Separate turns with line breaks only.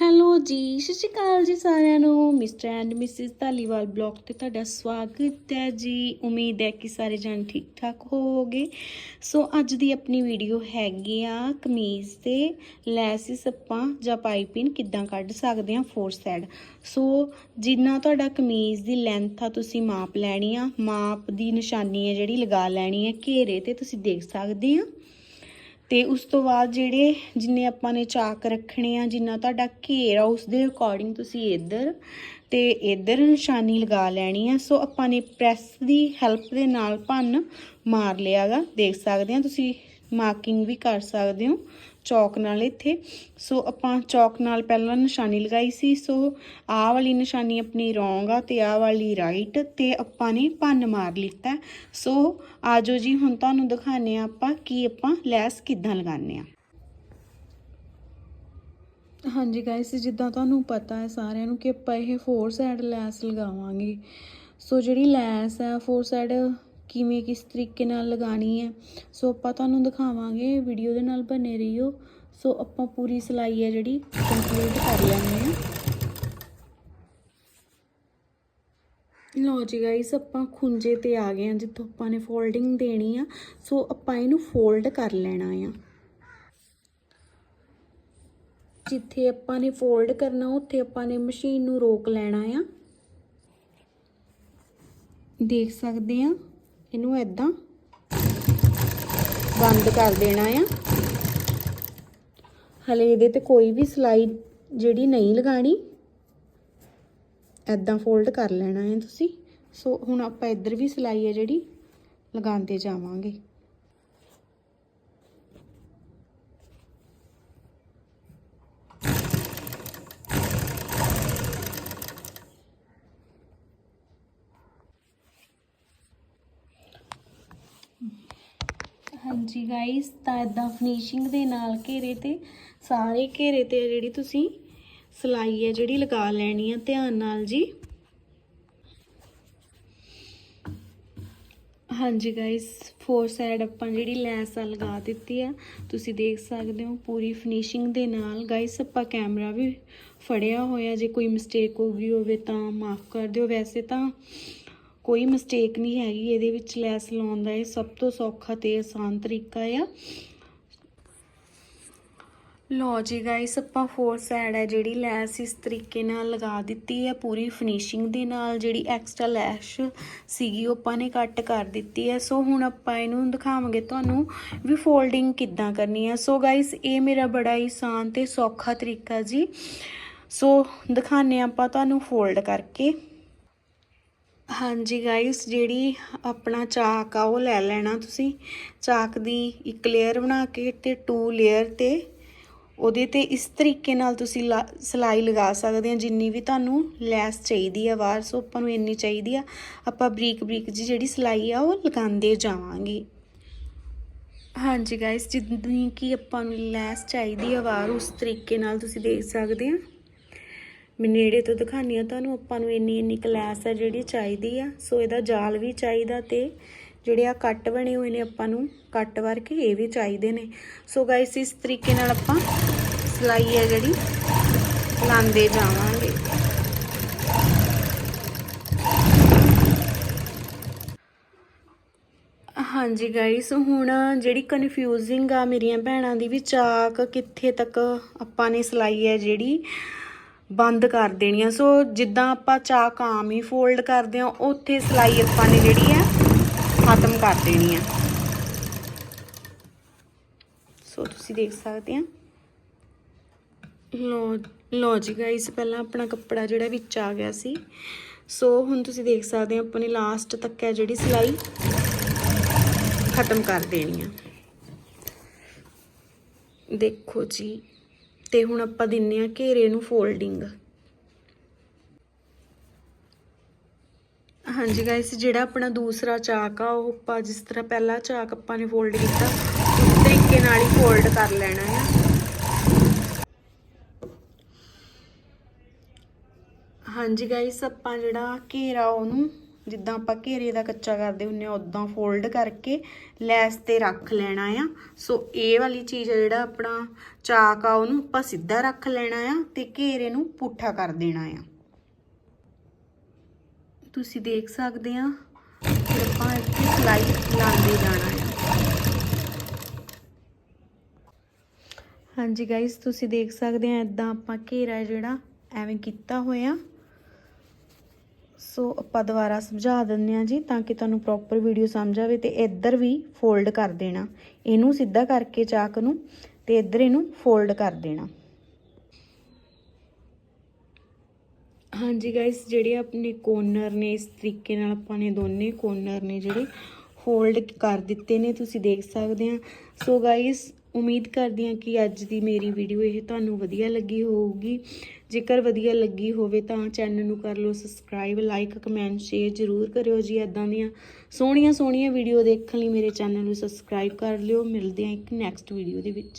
Hello ਜੀ, ਸਤਿ ਸ਼੍ਰੀ ਅਕਾਲ ਜੀ ਸਾਰਿਆਂ ਨੂੰ। Mister and Mrs Dhaliwal blog ਤੇ ਤੁਹਾਡਾ ਸਵਾਗਤ ਹੈ ਜੀ। ਉਮੀਦ ਹੈ ਕਿ ਸਾਰੇ ਜਣ ਠੀਕ ਠਾਕ ਹੋਵੋਗੇ। ਸੋ ਅੱਜ ਦੀ ਆਪਣੀ ਵੀਡੀਓ ਹੈਗੀ ਆ ਕਮੀਜ਼ ਤੇ ਲੈਸਿਸ ਆਪਾਂ ਜਾਂ ਪਾਈਪਿੰਗ ਕਿੱਦਾਂ ਕੱਢ ਸਕਦੇ ਆ ਫੋਰ ਸਾਈਡ ਸੋ ਜਿੰਨਾ ਤੁਹਾਡਾ ਕਮੀਜ਼ ਦੀ ਲੈਂਥ ਆ ਤੁਸੀਂ ਮਾਪ ਲੈਣੀ ਆ। ਮਾਪ ਦੀ ਨਿਸ਼ਾਨੀ ਹੈ ਜਿਹੜੀ ਲਗਾ ਲੈਣੀ ਹੈ ਘੇਰੇ ਤੇ ਤੁਸੀਂ ਦੇਖ ਸਕਦੇ ਆ। ਤੇ ਉਸ ਤੋਂ ਬਾਅਦ ਜਿਹੜੇ ਜਿੰਨੇ ਆਪਾਂ ਨੇ ਚਾਕ ਰੱਖਣੇ ਆ, ਜਿੰਨਾ ਤੁਹਾਡਾ ਘੇਰ ਆ, ਉਸ ਦੇ ਅਕੋਰਡਿੰਗ ਤੁਸੀਂ ਇੱਧਰ ਤੇ ਇੱਧਰ ਨਿਸ਼ਾਨੀ ਲਗਾ ਲੈਣੀ ਆ। ਸੋ ਆਪਾਂ ਨੇ ਪ੍ਰੈਸ ਦੀ ਹੈਲਪ ਦੇ ਨਾਲ ਭੰਨ ਮਾਰ ਲਿਆਗਾ ਦੇਖ ਸਕਦੇ ਆ ਤੁਸੀਂ ਮਾਰਕਿੰਗ ਵੀ ਕਰ ਸਕਦੇ ਹੋ। ਚੌਕ ਨਾਲ ਇੱਥੇ। ਸੋ ਆਪਾਂ ਚੌਕ ਨਾਲ ਪਹਿਲਾਂ ਨਿਸ਼ਾਨੀ ਲਗਾਈ ਸੀ। ਸੋ ਆਹ ਵਾਲੀ ਨਿਸ਼ਾਨੀ ਆਪਣੀ ਰੋਂਗ ਆ ਤੇ ਆਹ ਵਾਲੀ ਰਾਈਟ ਤੇ ਆਪਾਂ ਨੇ ਭੰਨ ਮਾਰ ਲਿੱਤਾ। ਸੋ ਆਜੋ ਜੀ, ਹੁਣ ਤੁਹਾਨੂੰ ਦਿਖਾਣੇ ਆ ਆਪਾਂ ਕਿ ਆਪਾਂ ਲੈਸ ਕਿੱਦਾਂ ਲਗਾਉਂਦੇ ਆ ਹਾਂਜੀ ਗਾਇਸ ਜਿੱਦਾਂ ਤੁਹਾਨੂੰ ਪਤਾ ਹੈ ਸਾਰਿਆਂ ਨੂੰ ਕਿ ਆਪਾਂ ਇਹ ਫੋਰ ਸਾਈਡ ਲੈਸ ਲਗਾਵਾਂਗੇ। ਸੋ ਜਿਹੜੀ ਲੈਸ ਹੈ ਫੋਰ ਸਾਈਡ ਕਿਵੇਂ ਕਿਸ ਤਰੀਕੇ ਨਾਲ ਲਗਾਣੀ ਹੈ। ਸੋ ਆਪਾਂ ਤੁਹਾਨੂੰ ਦਿਖਾਵਾਂਗੇ ਵੀਡੀਓ ਦੇ ਨਾਲ ਬਨੇ ਰਹੀਓ। ਸੋ ਆਪਾਂ ਪੂਰੀ ਸਿਲਾਈ ਹੈ ਜਿਹੜੀ ਕੰਪਲੀਟ ਕਰ ਲੈਣੀ ਹੈ। ਲਓ ਜੀ ਗਾਇਸ ਆਪਾਂ ਖੁੰਝੇ ਤੇ ਆ ਗਏ ਆ ਜਿੱਥੋਂ ਆਪਾਂ ਨੇ ਫੋਲਡਿੰਗ ਦੇਣੀ ਆ। ਸੋ ਆਪਾਂ ਇਹਨੂੰ ਫੋਲਡ ਕਰ ਲੈਣਾ ਆ। ਜਿੱਥੇ ਆਪਾਂ ਨੇ ਫੋਲਡ ਕਰਨਾ, ਉੱਥੇ ਆਪਾਂ ਨੇ ਮਸ਼ੀਨ ਨੂੰ ਰੋਕ ਲੈਣਾ ਆ। ਦੇਖ ਸਕਦੇ ਆ। ਇਹਨੂੰ ਐਦਾਂ ਬੰਦ ਕਰ ਦੇਣਾ ਆ। ਹਲੇ ਇਹਦੇ ਤੇ ਕੋਈ ਵੀ ਸਲਾਈ ਜਿਹੜੀ ਨਹੀਂ ਲਗਾਣੀ ਐਦਾਂ ਫੋਲਡ ਕਰ ਲੈਣਾ ਹੈ ਤੁਸੀਂ। ਸੋ ਹੁਣ ਆਪਾਂ ਇੱਧਰ ਵੀ ਸਿਲਾਈ ਹੈ ਜਿਹੜੀ, ਲਗਾਉਂਦੇ ਜਾਵਾਂਗੇ। ਹਾਂਜੀ ਗਾਇਸ ਤਾਂ ਇਦਾਂ ਫਿਨਿਸ਼ਿੰਗ ਦੇ ਨਾਲ ਘੇਰੇ ਤੇ, ਸਾਰੇ ਘੇਰੇ ਤੇ ਜਿਹੜੀ ਤੁਸੀਂ ਸਿਲਾਈ ਹੈ ਜਿਹੜੀ ਲਗਾ ਲੈਣੀ ਆ, ਧਿਆਨ ਨਾਲ ਜੀ। ਹਾਂਜੀ ਗਾਇਸ ਫੋਰ ਸਾਈਡ ਆਪਾਂ ਜਿਹੜੀ ਲੈਸ ਆ ਲਗਾ ਦਿੱਤੀ ਆ, ਤੁਸੀਂ ਦੇਖ ਸਕਦੇ ਹੋ ਪੂਰੀ ਫਿਨਿਸ਼ਿੰਗ ਦੇ ਨਾਲ। ਗਾਇਸ ਆਪਾਂ ਕੈਮਰਾ ਵੀ ਫੜਿਆ ਹੋਇਆ, ਜੇ ਕੋਈ ਮਿਸਟੇਕ ਹੋ ਗਈ ਹੋਵੇ ਤਾਂ ਮਾਫ ਕਰ ਦਿਓ। ਵੈਸੇ ਤਾਂ ਕੋਈ ਮਿਸਟੇਕ ਨਹੀਂ ਹੈਗੀ, ਇਹਦੇ ਵਿੱਚ ਲੈਸ ਲਾਉਣ ਦਾ ਇਹ ਸਭ ਤੋਂ ਸੌਖਾ ਤੇ ਆਸਾਨ ਤਰੀਕਾ ਆ। ਲੋ ਜੀ ਗਾਇਸ ਆਪਾਂ ਫੋਰ ਸਾਈਡ ਹੈ ਜਿਹੜੀ ਲੈਸ ਇਸ ਤਰੀਕੇ ਨਾਲ ਲਗਾ ਦਿੱਤੀ ਹੈ ਪੂਰੀ ਫਿਨਿਸ਼ਿੰਗ ਦੇ ਨਾਲ ਜਿਹੜੀ ਐਕਸਟਰਾ ਲੈਸ਼ ਸੀਗੀ ਉਹ ਆਪਾਂ ਨੇ ਕੱਟ ਕਰ ਦਿੱਤੀ ਹੈ ਸੋ ਹੁਣ ਆਪਾਂ ਇਹਨੂੰ ਦਿਖਾਵਾਂਗੇ ਤੁਹਾਨੂੰ ਵੀ ਫੋਲਡਿੰਗ ਕਿੱਦਾਂ ਕਰਨੀ ਹੈ ਸੋ ਗਾਇਸ ਇਹ ਮੇਰਾ ਬੜਾ ਹੀ ਆਸਾਨ ਤੇ ਸੌਖਾ ਤਰੀਕਾ ਜੀ। ਸੋ ਦਿਖਾਣੇ ਆਪਾਂ ਤੁਹਾਨੂੰ ਫੋਲਡ ਕਰਕੇ। ਹਾਂਜੀ ਗਾਇਸ ਜਿਹੜੀ ਆਪਣਾ ਚਾਕ ਆ, ਉਹ ਲੈ ਲੈਣਾ ਤੁਸੀਂ। ਚਾਕ ਦੀ ਇੱਕ ਲੇਅਰ ਬਣਾ ਕੇ ਤੇ ਟੂ ਲੇਅਰ ਤੇ ਉਹਦੇ ਤੇ ਇਸ ਤਰੀਕੇ ਨਾਲ ਤੁਸੀਂ ਸਿਲਾਈ ਲਗਾ ਸਕਦੇ ਆ। ਜਿੰਨੀ ਵੀ ਤੁਹਾਨੂੰ ਲੈਸ ਚਾਹੀਦੀ ਆ, ਵਾਰ ਸੋ ਆਪਾਂ ਨੂੰ ਇੰਨੀ ਚਾਹੀਦੀ ਆ, ਆਪਾਂ ਬਰੀਕ ਬਰੀਕ ਜੀ ਜਿਹੜੀ ਸਿਲਾਈ ਆ, ਉਹ ਲਗਾਉਂਦੇ ਜਾਵਾਂਗੇ। ਹਾਂਜੀ ਗਾਇਸ ਜਿੰਨੀ ਕਿ ਆਪਾਂ ਨੂੰ ਲੈਸ ਚਾਹੀਦੀ ਆ, ਵਾਰ ਉਸ ਤਰੀਕੇ ਨਾਲ ਤੁਸੀਂ ਦੇਖ ਸਕਦੇ ਆ। ਮੈਂ ਨੇੜੇ ਤੋਂ ਦਿਖਾਨੀ ਆ ਤੁਹਾਨੂੰ ਆਪਾਂ ਨੂੰ ਇੰਨੀ ਇੰਨੀ ਕਲਾਸ ਆ ਜਿਹੜੀ ਚਾਹੀਦੀ ਆ। ਸੋ ਇਹਦਾ ਜਾਲ ਵੀ ਚਾਹੀਦਾ ਤੇ ਜਿਹੜੇ ਆ ਕੱਟ ਬਣੇ ਹੋਏ ਨੇ ਆਪਾਂ ਨੂੰ, ਕੱਟ ਵਰਕ ਇਹ ਵੀ ਚਾਹੀਦੇ ਨੇ। ਸੋ ਗਾਇਸ ਇਸ ਤਰੀਕੇ ਨਾਲ ਆਪਾਂ ਸਿਲਾਈ ਹੈ ਜਿਹੜੀ, ਲਾਉਂਦੇ ਜਾਵਾਂਗੇ। ਹਾਂਜੀ ਗਾਇਸ ਹੁਣ ਜਿਹੜੀ ਕਨਫਿਊਜ਼ਿੰਗ ਆ ਮੇਰੀਆਂ ਭੈਣਾਂ ਦੀ ਵੀ ਚਾਕ ਕਿੱਥੇ ਤੱਕ ਆਪਾਂ ਨੇ ਸਿਲਾਈ ਹੈ ਜਿਹੜੀ ਬੰਦ ਕਰ ਦੇਣੀ ਆ ਸੋ ਜਿੱਦਾਂ ਆਪਾਂ ਚਾਕ ਆਮ ਹੀ ਫੋਲਡ ਕਰਦੇ ਆ ਉੱਥੇ ਸਿਲਾਈ ਆਪਾਂ ਨੇ ਜਿਹੜੀ ਆ ਖਤਮ ਕਰ ਦੇਣੀ ਆ ਸੋ ਤੁਸੀਂ ਦੇਖ ਸਕਦੇ ਆ ਲੋ ਲੋ ਜੀ ਗਾਇਸ ਪਹਿਲਾਂ ਆਪਣਾ ਕੱਪੜਾ ਜਿਹੜਾ ਵਿੱਚ ਆ ਗਿਆ ਸੀ। ਸੋ ਹੁਣ ਤੁਸੀਂ ਦੇਖ ਸਕਦੇ ਆ ਆਪਾਂ ਨੇ ਲਾਸਟ ਤੱਕ ਹੈ ਜਿਹੜੀ ਸਿਲਾਈ ਖਤਮ ਕਰ ਦੇਣੀ ਆ ਦੇਖੋ ਜੀ ਤੇ ਹੁਣ ਆਪਾਂ ਦਿੰਨੇ ਆ ਘੇਰੇ ਨੂੰ ਫੋਲਡਿੰਗ। ਹਾਂਜੀ ਗਾਇਸ ਜਿਹੜਾ ਆਪਣਾ ਦੂਸਰਾ ਚਾਕ ਆ, ਉਹ ਆਪਾਂ ਜਿਸ ਤਰ੍ਹਾਂ ਪਹਿਲਾ ਚਾਕ ਆਪਾਂ ਨੇ ਫੋਲਡ ਕੀਤਾ ਉਸ ਤਰੀਕੇ ਨਾਲ ਹੀ ਫੋਲਡ ਕਰ ਲੈਣਾ ਆ। ਹਾਂਜੀ ਗਾਇਸ ਆਪਾਂ ਜਿਹੜਾ ਘੇਰਾ ਉਹਨੂੰ ਜਿੱਦਾਂ ਆਪਾਂ ਘੇਰੇ ਦਾ ਕੱਚਾ ਕਰਦੇ ਹੁੰਨੇ ਆ ਉਦਾਂ ਫੋਲਡ ਕਰਕੇ ਲੈਸ ਤੇ ਰੱਖ ਲੈਣਾ ਆ। ਸੋ ਇਹ ਵਾਲੀ ਚੀਜ਼ ਆ ਜਿਹੜਾ ਆਪਣਾ ਚਾਕ ਆ, ਉਹਨੂੰ ਆਪਾਂ ਸਿੱਧਾ ਰੱਖ ਲੈਣਾ ਆ ਤੇ ਘੇਰੇ ਨੂੰ ਪੁੱਠਾ ਕਰ ਦੇਣਾ ਆ। ਤੁਸੀਂ ਦੇਖ ਸਕਦੇ ਆ, ਫਿਰ ਆਪਾਂ ਇੱਥੇ ਸਲਾਈ ਲਾਉਂਦੇ ਜਾਣਾ ਆ। ਹਾਂਜੀ ਗਾਇਸ ਤੁਸੀਂ ਦੇਖ ਸਕਦੇ ਆ ਇਦਾਂ ਆਪਾਂ ਘੇਰਾ ਜਿਹੜਾ ਐਵੇਂ ਕੀਤਾ ਹੋਇਆ। ਸੋ ਆਪਾਂ ਦੁਬਾਰਾ ਸਮਝਾ ਦਿੰਦੇ ਆ ਜੀ ਤਾਂ ਕਿ ਤੁਹਾਨੂੰ ਪ੍ਰੋਪਰ ਵੀਡੀਓ ਸਮਝ ਆਵੇ ਤੇ ਇੱਧਰ ਵੀ ਫੋਲਡ ਕਰ ਦੇਣਾ। ਇਹਨੂੰ ਸਿੱਧਾ ਕਰਕੇ ਚਾਕ ਨੂੰ ਤੇ ਇੱਧਰ ਇਹਨੂੰ ਫੋਲਡ ਕਰ ਦੇਣਾ। ਹਾਂਜੀ ਗਾਇਸ ਜਿਹੜੇ ਆਪਣੇ ਕੋਰਨਰ ਨੇ, ਇਸ ਤਰੀਕੇ ਨਾਲ ਆਪਾਂ ਨੇ ਦੋਨੇ ਕੋਰਨਰ ਨੇ ਜਿਹੜੇ ਫੋਲਡ ਕਰ ਦਿੱਤੇ ਨੇ, ਤੁਸੀਂ ਦੇਖ ਸਕਦੇ ਆ ਸੋ ਗਾਇਸ ਉਮੀਦ ਕਰਦੀ ਹਾਂ ਕਿ ਅੱਜ ਦੀ ਮੇਰੀ ਵੀਡੀਓ ਇਹ ਤੁਹਾਨੂੰ ਵਧੀਆ ਲੱਗੀ ਹੋਊਗੀ। ਜੇਕਰ ਵਧੀਆ ਲੱਗੀ ਹੋਵੇ ਤਾਂ ਚੈਨਲ ਨੂੰ ਕਰ ਲਓ ਸਬਸਕ੍ਰਾਈਬ ਲਾਈਕ ਕਮੈਂਟ ਸ਼ੇਅਰ ਜ਼ਰੂਰ ਕਰਿਓ ਜੀ ਇਦਾਂ ਦੀਆਂ ਸੋਹਣੀਆਂ ਸੋਹਣੀਆਂ ਵੀਡੀਓ ਦੇਖਣ ਲਈ ਮੇਰੇ ਚੈਨਲ ਨੂੰ ਸਬਸਕ੍ਰਾਈਬ ਕਰ ਲਿਓ। ਮਿਲਦੇ ਹਾਂ ਇੱਕ ਨੈਕਸਟ ਵੀਡੀਓ ਦੇ ਵਿੱਚ।